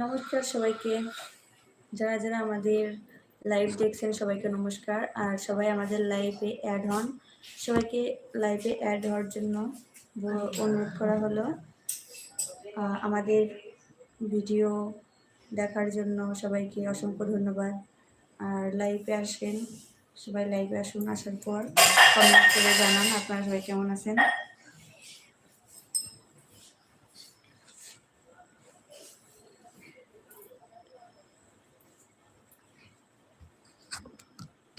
নমস্কার সবাইকে। যারা যারা আমাদের লাইভ দেখছেন সবাইকে নমস্কার। আর সবাই আমাদের লাইভে অ্যাড হন। সবাইকে লাইভে অ্যাড হওয়ার জন্য অনুরোধ করা হলো। আমাদের ভিডিও দেখার জন্য সবাইকে অসংখ্য ধন্যবাদ। আর লাইভে আসেন, সবাই লাইভে আসুন আসার পর কমেন্ট করে জানান আপনারা সবাই কেমন আছেন।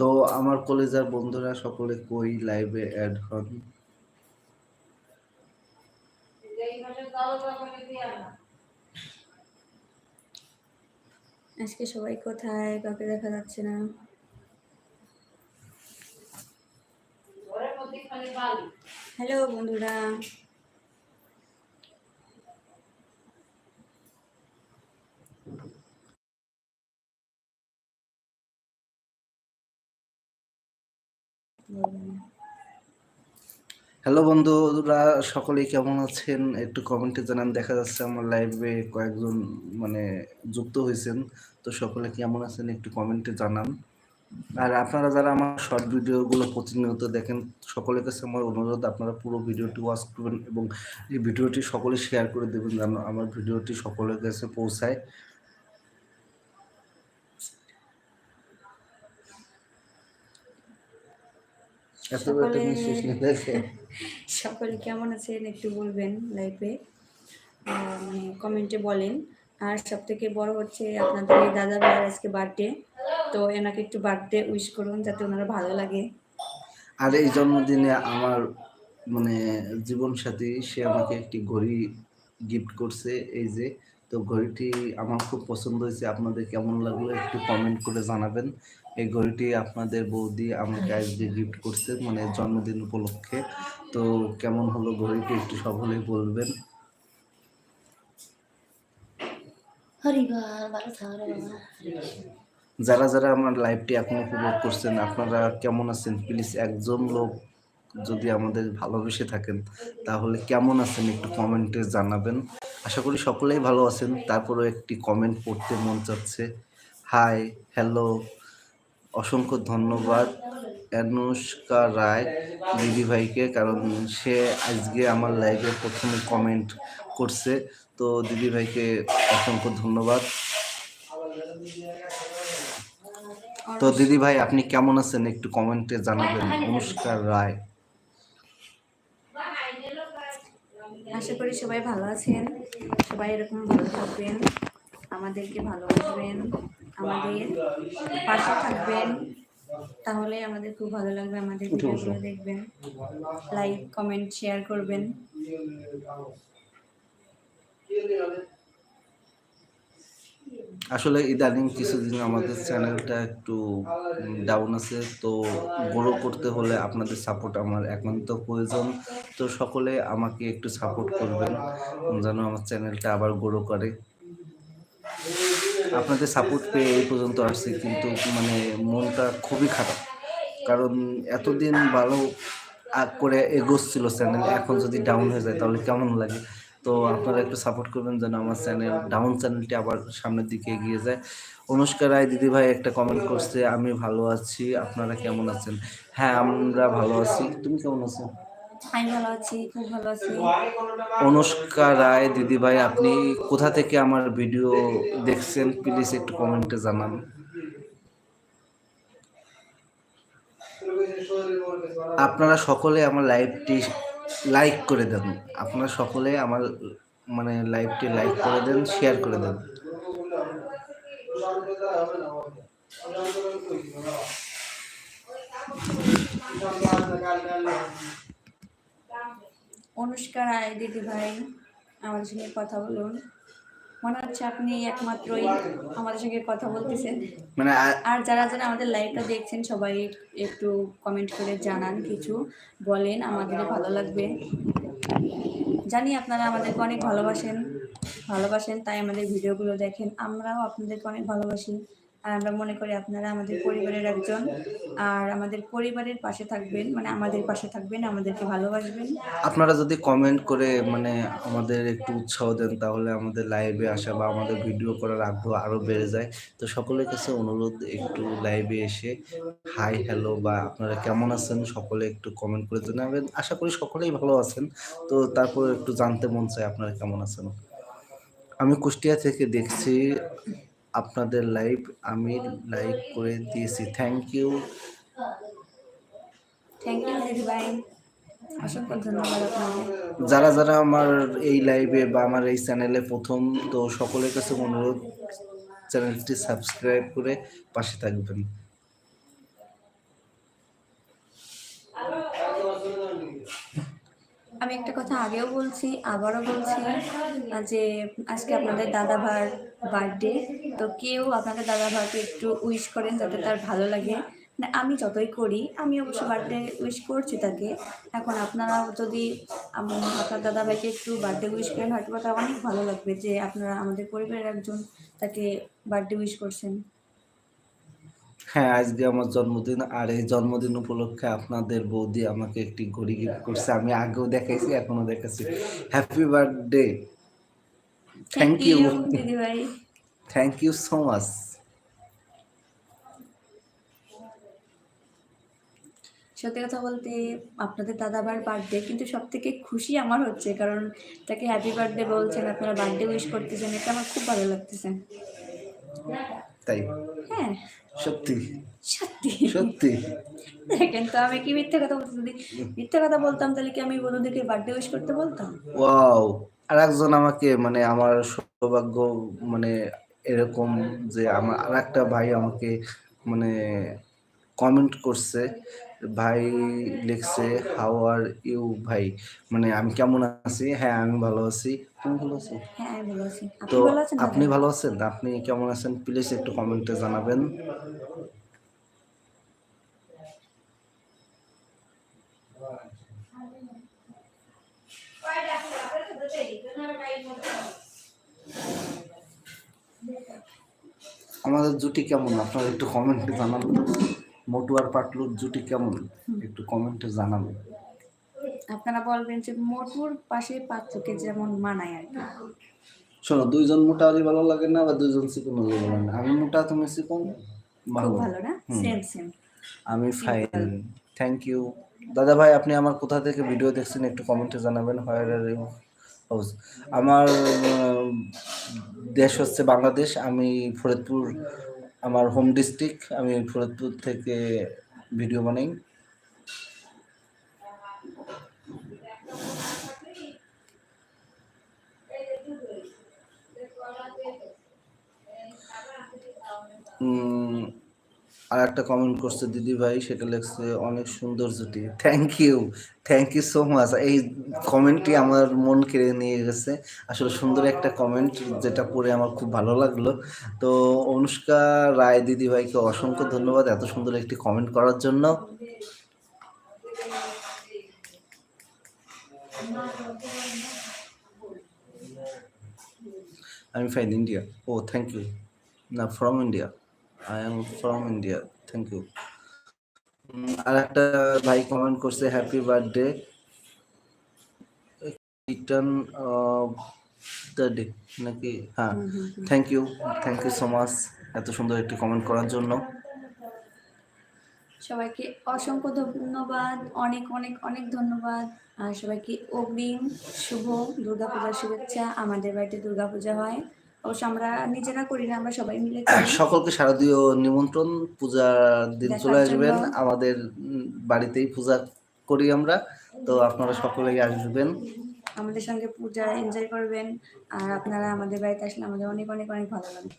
তো আমার কলেজের বন্ধুরা সকলে কই লাইভে অ্যাড হন? আজকে সবাই কোথায়? কাউকে দেখা যাচ্ছে না। হ্যালো বন্ধুরা। হ্যালো বন্ধুরা সকলে কেমন আছেন? একটু কমেন্টে জানান, দেখা যাচ্ছে আমার লাইভে কয়েকজন মানে যুক্ত হয়েছেন, তো সকলে কেমন আছেন একটু কমেন্টে জানান। আর আপনারা যারা আমার শর্ট ভিডিওগুলো প্রতিনিয়ত দেখেন, সকলের কাছে আমার অনুরোধ, আপনারা পুরো ভিডিওটি ওয়াচ করবেন এবং এই ভিডিওটি সকলে শেয়ার করে দেবেন যেন আমার ভিডিওটি সকলের কাছে পৌঁছায় এত একটা সকলে- কেমন আছেন একটু বলবেন লাইভে মানে কমেন্টে বলেন। আর সব থেকে বড় হচ্ছে আপনাদের দাদা ভাইয়ের আজকে বার্থডে তো এনাকে একটু বার্থডে উইশ করুন যাতে ওনারা ভালো লাগে। আর এই জন্মদিনে আমার মানে জীবন সাথী সে আমাকে একটি ঘড়ি গিফট করছে এই যে তো ঘড়িটি আমার খুব পছন্দ হয়েছে। আপনাদের কেমন লাগল একটু কমেন্ট করে জানাবেন। এই ঘড়িটি আপনাদের বৌদি আমাকে আজকে গিফট করছে মানে জন্মদিন উপলক্ষে। তো কেমন হলো ঘড়িটি একটু সকলেই বলবেন। যারা যারা আমার লাইভটি এখন উপভোগ করছেন আপনারা কেমন আছেন? প্লিজ একজন লোক যদি আমাদের ভালোবেসে থাকেন, তাহলে কেমন আছেন একটু কমেন্টে জানাবেন। আশা করি সকলেই ভালো আছেন। তারপরেও একটি কমেন্ট পড়তে মন চাচ্ছে। হাই হ্যালো অসংখ্য ধন্যবাদ। অনুষ্কা রায়, দিদি ভাইকে, কারণ সে আজকে আমার লাইভে প্রথমে কমেন্ট করছে। তো দিদি ভাইকে অসংখ্য ধন্যবাদ। তো দিদি ভাই, আপনি কেমন আছেন? একটু কমেন্টে জানাবেন। অনুষ্কা রায়। আশা করি সবাই ভালো আছেন। সবাই এরকম ভালো থাকবেন আমাদেরকে ভালোবাসবেন আমাদের পাশে থাকবেন। তাহলে আমাদের খুব ভালো লাগবে আমাদের ভিডিওগুলো দেখবেন। লাইক কমেন্ট শেয়ার করবেন। আসলে ইদানিং কিছুদিন আমাদের চ্যানেলটা একটু ডাউন আছে। তো গ্রো করতে হলে আপনাদের সাপোর্ট আমার একান্ত প্রয়োজন। তো সকলে আমাকে একটু সাপোর্ট করবেন যেন আমার চ্যানেলটা আবার গ্রো করে। আপনাদের সাপোর্ট পেয়ে এই পর্যন্ত আসছি, কিন্তু মানে মনটা খুবই খারাপ। কারণ এতদিন ভালো আগ করে এগোচ্ছিল চ্যানেল, এখন যদি ডাউন হয়ে যায় তাহলে কেমন লাগে? তো আপনারা একটু সাপোর্ট করবেন যেন আমার চ্যানেল ডাউন চ্যানেলটি আবার সামনের দিকে এগিয়ে যায়। অনুষ্কা রায় দিদি ভাই একটা কমেন্ট করছে আমি ভালো আছি আপনারা কেমন আছেন? হ্যাঁ আমরা ভালো আছি। তুমি কেমন আছো? অনুষ্কা রায় দিদি ভাই আপনি কোথা থেকে আমার ভিডিও দেখছেন? প্লিজ একটু কমেন্টে জানান। আপনারা সকলে আমার লাইভটি লাইক করে দেন। আপনারা সকলে আমার মানে লাইভটি লাইক করে দেন শেয়ার করে দেন। অনুষ্কার রায় দিদি ভাই, আমার সঙ্গে কথা বলুন। মনে হচ্ছে আপনি একমাত্রই আমাদের সঙ্গে কথা বলতেছেন। মানে আর যারা যারা আমাদের লাইভটা দেখছেন সবাই একটু কমেন্ট করে জানান কিছু। বলেন আমাদের ভালো লাগবে। জানি আপনারা আমাদেরকে অনেক ভালোবাসেন ভালোবাসেন তাই আমাদের ভিডিওগুলো দেখেন। আমরাও আপনাদেরকে অনেক ভালোবাসি। আর আমরা মনে করি আপনারা আমাদের পরিবারের একজন। আর আমাদের পরিবারের পাশে থাকবেন মানে আমাদের পাশে থাকবেন, আমাদেরকে ভালোবাসবেন। আপনারা যদি কমেন্ট করে মানে আমাদের একটু উৎসাহ দেন, তাহলে আমাদের লাইভে আসা বা আমাদের ভিডিও করার আগ্রহ আরও বেড়ে যায়। তো সকলের কাছে অনুরোধ, একটু লাইভে এসে হাই হ্যালো বা আপনারা কেমন আছেন, সকলে একটু কমেন্ট করে জানাবেন। আশা করি সকলেই ভালো আছেন। তো তারপর একটু জানতে মন চায় আপনারা কেমন আছেন। আমি কুষ্টিয়া থেকে দেখছি আপনাদের লাইভ আমি লাইক করে দিয়েছি। থ্যাংক ইউ থ্যাংক ইউ দিদি অসংখ্য ধন্যবাদ যারা যারা আমার এই লাইভে বা আমার এই চ্যানেলে প্রথম তো সকলের কাছে অনুরোধ চ্যানেলটি সাবস্ক্রাইব করে পাশে থাকবেন। আমি একটা কথা আগেও বলছি, আবারও বলছি, যে আজকে আপনাদের দাদা ভাইয়ের বার্থডে তো কেউ আপনাদের দাদা ভাইকে একটু উইশ করেন যাতে তার ভালো লাগে। মানে আমি যতই করি, আমি অবশ্য বার্থডে উইশ করছি তাকে। এখন আপনারা যদি আপনার দাদা ভাইকে একটু বার্থডে উইশ করেন হয়তো তার অনেক ভালো লাগবে যে আপনারা আমাদের পরিবারের একজন তাকে বার্থডে উইশ করছেন। হ্যাঁ আজকে আমার জন্মদিন আর এই জন্মদিন উপলক্ষে আপনাদের বৌদি আমাকে একটি ঘড়ি গিফট করছে। আমি আগেও দেখাইছি এখনও দেখাচ্ছি। হ্যাপি বার্থডে থ্যাংক ইউ ভাই থ্যাংক ইউ সো মাচ সত্যি কথা বলতে আপনাদের দাদাবার বার্থডে কিন্তু সব থেকে খুশি আমার হচ্ছে কারণ তাকে হ্যাপি বার্থডে বলছেন আপনারা বার্থডে উইশ করতেছেন এটা আমার খুব ভালো লাগতেছে। তাই। হ্যাঁ। সত্যি। সত্যি। সত্যি। দেখেন তো আমি কি মিথ্যে কথা বলতে যদি মিথ্যে কথা বলতাম তাহলে কি আমি বন্ধুদেরকে বার্থডে উইশ করতে বলতাম? ওয়াও। আর একজন আমাকে মানে আমার সৌভাগ্য মানে এরকম যে আমার আর একটা ভাই আমাকে মানে কমেন্ট করছে ভাই লিখছে হাউ আর ইউ ভাই? মানে আমি কেমন আছি? হ্যাঁ আমি ভালো আছি। তুমি ভালো আছো। হ্যাঁ আমি ভালো আছি। তো আপনি ভালো আছেন আপনি ভালো আছেন? আপনি কেমন আছেন? প্লিজ একটু কমেন্টে জানাবেন। আমাদের জুটি কেমন? আপনারা একটু কমেন্টে জানাবেন মোটু আর পাটলুর জুটি কেমন? একটু কমেন্টে জানাবেন আপনারা বলবেন যে মোটুর পাশে পাত্রকে যেমন মানায় আর কি। শোনো দুইজন মোটা হলে ভালো লাগে না বা দুইজন চিকন হলে ভালো লাগে না। আমি মোটা তুমি চিকন ভালো। ভালো না। সেম সেম আমি ফাইন থ্যাংক ইউ দাদা ভাই আপনি আমার কোথা থেকে ভিডিও দেখছেন একটু কমেন্টে জানাবেন হয় আমার দেশ হচ্ছে বাংলাদেশ আমি ফরিদপুর আমার হোম ডিস্ট্রিক্ট আমি ফরিদপুর থেকে ভিডিও বানাই। আর একটা কমেন্ট করছে দিদি ভাই, সেটা লেখছে, অনেক সুন্দর জুটি। Thank you thank you so much এই কমেন্টটি আমার মন কেড়ে নিয়ে গেছে। আসলে সুন্দর একটা কমেন্ট যেটা পড়ে আমার খুব ভালো লাগল। তো অনুষ্কা রায় দিদি ভাইকে অসংখ্য ধন্যবাদ এত সুন্দর একটি কমেন্ট করার জন্য। আমি ফাইন ইন্ডিয়া ও থ্যাংক ইউ না from India I am from India thank you আর একটা ভাই কমেন্ট করছে happy birthday return the day নাকি? হ্যাঁ। Thank you thank you so much এত সুন্দর একটি কমেন্ট করার জন্য। সবাইকে অসংখ্য ধন্যবাদ অনেক অনেক অনেক ধন্যবাদ। আর সবাইকে অগ্রিম শুভ দুর্গাপূজার শুভেচ্ছা। আমাদের বাড়িতে দুর্গাপূজা হয়। অবশ্য আমরা নিজেরা করি না আমরা সবাই মিলে সকলকে শারদীয় নিমন্ত্রণ পূজার দিন চলে আসবেন। আমাদের বাড়িতেই পূজা করি আমরা। তো আপনারা সকলেই আসবেন। আমাদের সঙ্গে পূজা এনজয় করবেন। আর আপনারা আমাদের বাড়িতে আসলে আমাদের অনেক অনেক অনেক ভালো লাগে।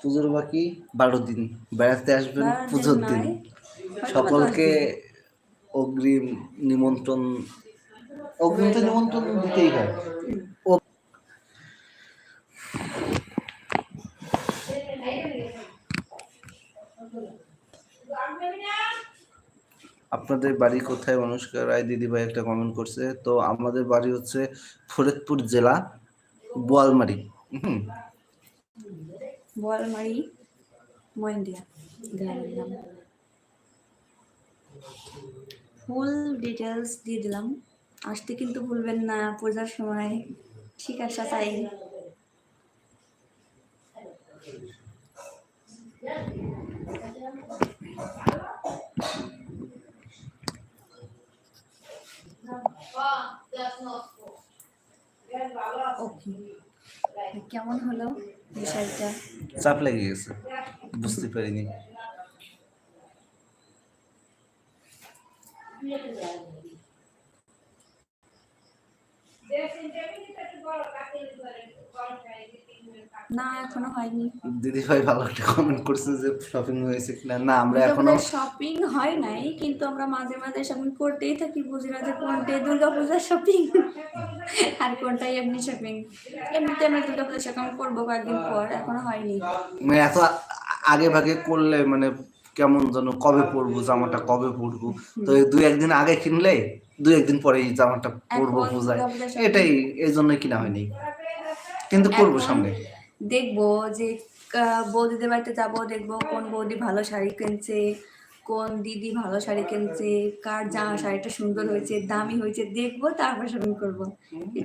পুজোর বাকি বারো দিন। বেড়াতে আসবেন পুজোর দিন। সকলকে অগ্রিম নিমন্ত্রণ অগ্রিম তো নিমন্ত্রণ দিতেই হয়। আপনাদের বাড়ি কোথায়? অনুষ্কা রায় দিদিভাই একটা কমেন্ট করছে। তো আমাদের বাড়ি হচ্ছে ফরিদপুর জেলা। বোয়ালমারি। হুম। বোয়ালমারি মহেন্দিয়া গ্রামের নাম। ফুল ডিটেলস দিয়ে দিলাম। আসতে কিন্তু ভুলবেন না পূজার সময়। ঠিক আছে তাই। ওকে কেমন হলো বিষয়টা? চাপ লেগে গেছে। বুঝতে পারিনি। না এখনও হয়নি। দিদিভাই ভালো একটা কমেন্ট করছে যে শপিং হয়েছে কিনা। না আমরা এখনও শপিং হয় নাই কিন্তু আমরা মাঝে মাঝে শপিং করতেই থাকি বুঝি না যে কোনটা দুর্গাপূজার শপিং আর কোনটা এমনি শপিং এমনিতে আমরা দুর্গাপূজার শপিং করব কয়েকদিন পর এখনও হয়নি। মানে এত আগে ভাগে করলে মানে কেমন যেন কবে পরবো জামাটা কবে পরবো? তো দুই একদিন আগে কিনলে দুই একদিন পরে এই জামাটা পরবো পূজায়। এটাই এই জন্যই কিনা হয়নি। কিন্তু করব সামনে। দেখব যে বৌদিদের বাড়িতে যাব, দেখব কোন বৌদি ভালো শাড়ি কিনছে, কোন দিদি ভালো শাড়ি কিনছে, কার জামা শাড়িটা সুন্দর হয়েছে, দামি হয়েছে, দেখব, তারপর শপিং করব।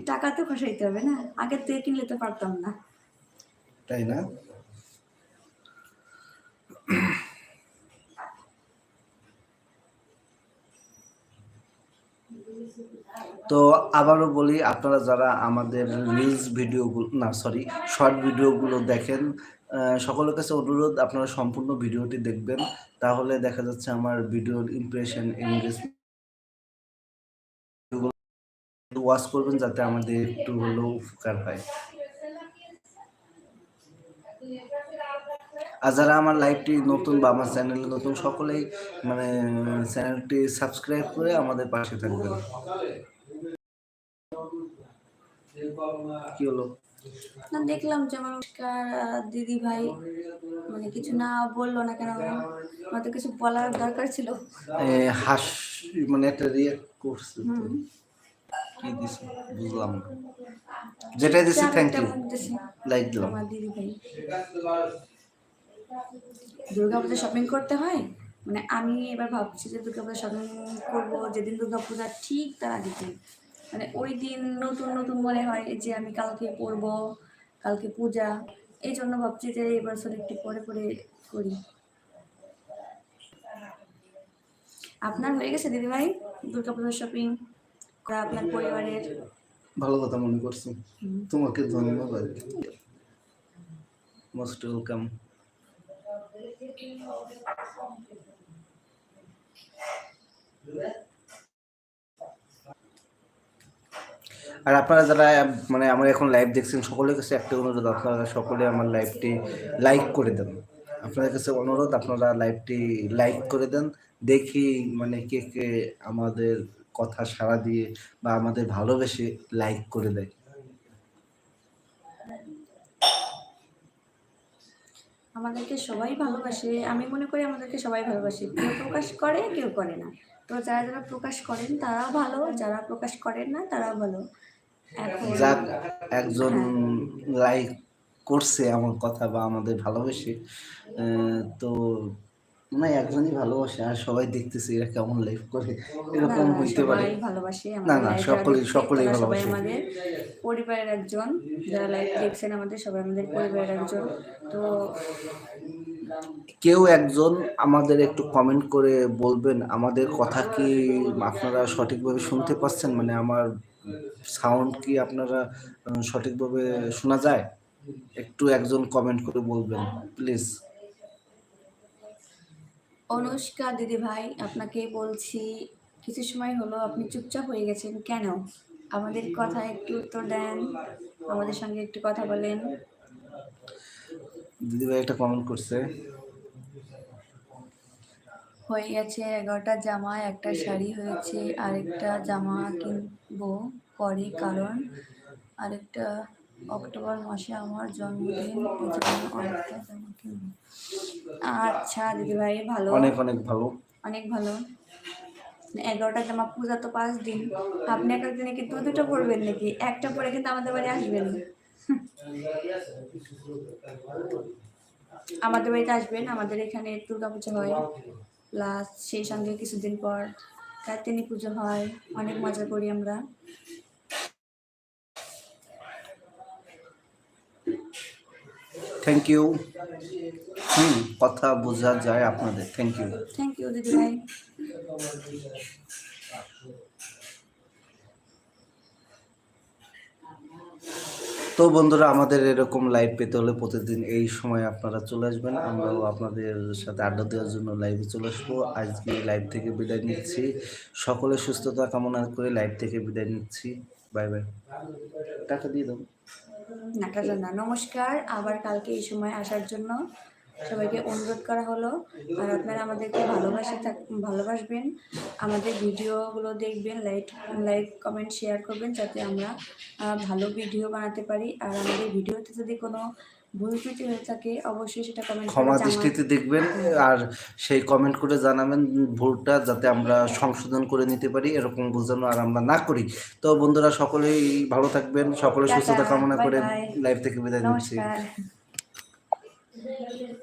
টাকা তো খসাইতে হবে না, আগে থেকে কিনলে তো পারতাম না। তাই না? তো আবারও বলি, আপনারা যারা আমাদের রিলস ভিডিওগুলো না সরি শর্ট ভিডিওগুলো দেখেন সকলের কাছে অনুরোধ, আপনারা সম্পূর্ণ ভিডিওটি দেখবেন। তাহলে দেখা যাচ্ছে আমার ভিডিওর ইমপ্রেশন এনগেজ ওয়াচ করবেন যাতে আমাদের একটু হলেও উপকার হয়। আর যারা আমার লাইভটি নতুন বা আমার চ্যানেলে নতুন, সকলেই মানে চ্যানেলটি সাবস্ক্রাইব করে আমাদের পাশে থাকবেন। কি হলো? না দেখলাম যে আমার দিদি ভাই মানে কিছু না বলল না কেন কিছু বলার দরকার ছিল। হাস মানে একটা রিয়াক্ট করছে কি দিছে? বুঝলাম না। দিছি থ্যাংক ইউ লাইক দিলাম। আমার দিদি ভাই। দুর্গাপূজা শপিং করতে হয়? মানে আমি এবার ভাবছি যে দুর্গাপূজা শপিং করব যেদিন দুর্গাপূজা ঠিক তার দিন মানে ওই দিন নতুন নতুন মনে হয় যে আমি কালকে পরবো কালকে পূজা। এই জন্য ভাবছি যে এই বছর একটু পরে পরে করি। আপনার হয়ে গেছে দিদিভাই দুর্গাপূজার শপিং করা আপনার পরিবারের? ভালো কথা মনে করছি। তোমাকে ধন্যবাদ। মোস্ট ওয়েলকাম আর আপনারা যারা মানে আমার এখন লাইভ দেখছেন, সকলের কাছে একটা অনুরোধ, আপনারা সকলে আমার লাইভটি লাইক করে দেন। আপনাদের কাছে অনুরোধ, আপনারা লাইভটি লাইক করে দেন। দেখি মানে কে কে আমাদের কথা সাড়া দিয়ে বা আমাদের ভালোবেসে লাইক করে দেয়। আমাদেরকে সবাই ভালোবাসে, আমি মনে করি আমাদেরকে সবাই ভালোবাসে। কেউ প্রকাশ করে, কেউ করে না। তো যারা যারা প্রকাশ করেন তারা ভালো, যারা প্রকাশ করেন না তারা ভালো। যাক একজন লাইক করছে আমার কথা বা আমাদের ভালোবেসে তো মানে একজনই ভালোবাসে আর সবাই দেখতেছে এরা কেমন লাইভ করে। এরকম হইতে পারে। না, না, live সকলেই- ভালোবাসে। আমাদের পরিবারের একজন যারা লাইভ দেখছেন আমাদের সবাই আমাদের পরিবারের একজন। তো কেউ একজন আমাদের একটু কমেন্ট করে বলবেন আমাদের কথা কি আপনারা সঠিকভাবে শুনতে পাচ্ছেন? মানে আমার সাউন্ড কি আপনারা সঠিকভাবে শোনা যায়? একটু একজন কমেন্ট করে বলবেন প্লিজ অনুষ্কা দিদি ভাই আপনাকে বলছি কিছু সময় হলো আপনি চুপচাপ হয়ে গেছেন কেন? আমাদের কথা একটু উত্তর দেন আমাদের সঙ্গে একটু কথা বলেন। দিদিভাই একটা কমেন্ট করছে হয়ে গেছে এগারোটা জামা একটা শাড়ি হয়েছে আরেকটা জামা কিনবো পরে কারণ আরেকটা অক্টোবর মাসে আমার জন্মদিন আরেকটা জামা কিনবো। আচ্ছা দিদিভাই ভালো? অনেক অনেক ভালো। অনেক ভালো। এগারোটা জামা পূজা তো পাঁচ দিন। আপনি এক দিনে কি দু দুটো পরবেন নাকি? একটা পরে কিন্তু আমাদের বাড়ি আসবেন আমাদের বাড়িতে আসবেন আমাদের এখানে দুর্গা পুজো হয়। প্লাস সেই সঙ্গে কিছুদিন পর কার্তিনী পুজো হয় অনেক মজা করি আমরা। থ্যাংক ইউ হুম কথা বোঝা যায় আপনাদের। থ্যাংক ইউ থ্যাংক ইউ দিদি ভাই। তো বন্ধুরা, আমাদের এরকম লাইভ পেতে হলে প্রতিদিন এই সময় আপনারা চলে আসবেন। আমরাও আপনাদের সাথে আড্ডা দেওয়ার জন্য লাইভে চলে আসব। আজকে লাইভ থেকে বিদায় নিচ্ছি। সকলে সুস্থতা কামনা করে লাইভ থেকে বিদায় নিচ্ছি। বাই বাই টাকা দিয়ে দাও না, নমস্কার। আবার কালকে এই সময় আসার জন্য সবাইকে অনুরোধ করা হলো। আর আপনারা আমাদেরকে ভালোবাসে থাক ভালোবাসবেন। আমাদের ভিডিওগুলো দেখবেন লাইক লাইক কমেন্ট শেয়ার করবেন যাতে আমরা ভালো ভিডিও বানাতে পারি। আর আমাদের ভিডিওতে যদি কোনো ভুল ত্রুটি হয়ে থাকে অবশ্যই সেটা কমেন্ট ক্ষমা দৃষ্টিতে দেখবেন। আর সেই কমেন্ট করে জানাবেন ভুলটা যাতে আমরা সংশোধন করে নিতে পারি এরকম বোঝানো আর আমরা না করি। তো বন্ধুরা সকলেই ভালো থাকবেন। সকলে সুস্থতা কামনা করে. লাইভ থেকে বিদায় নিচ্ছি। 这个也是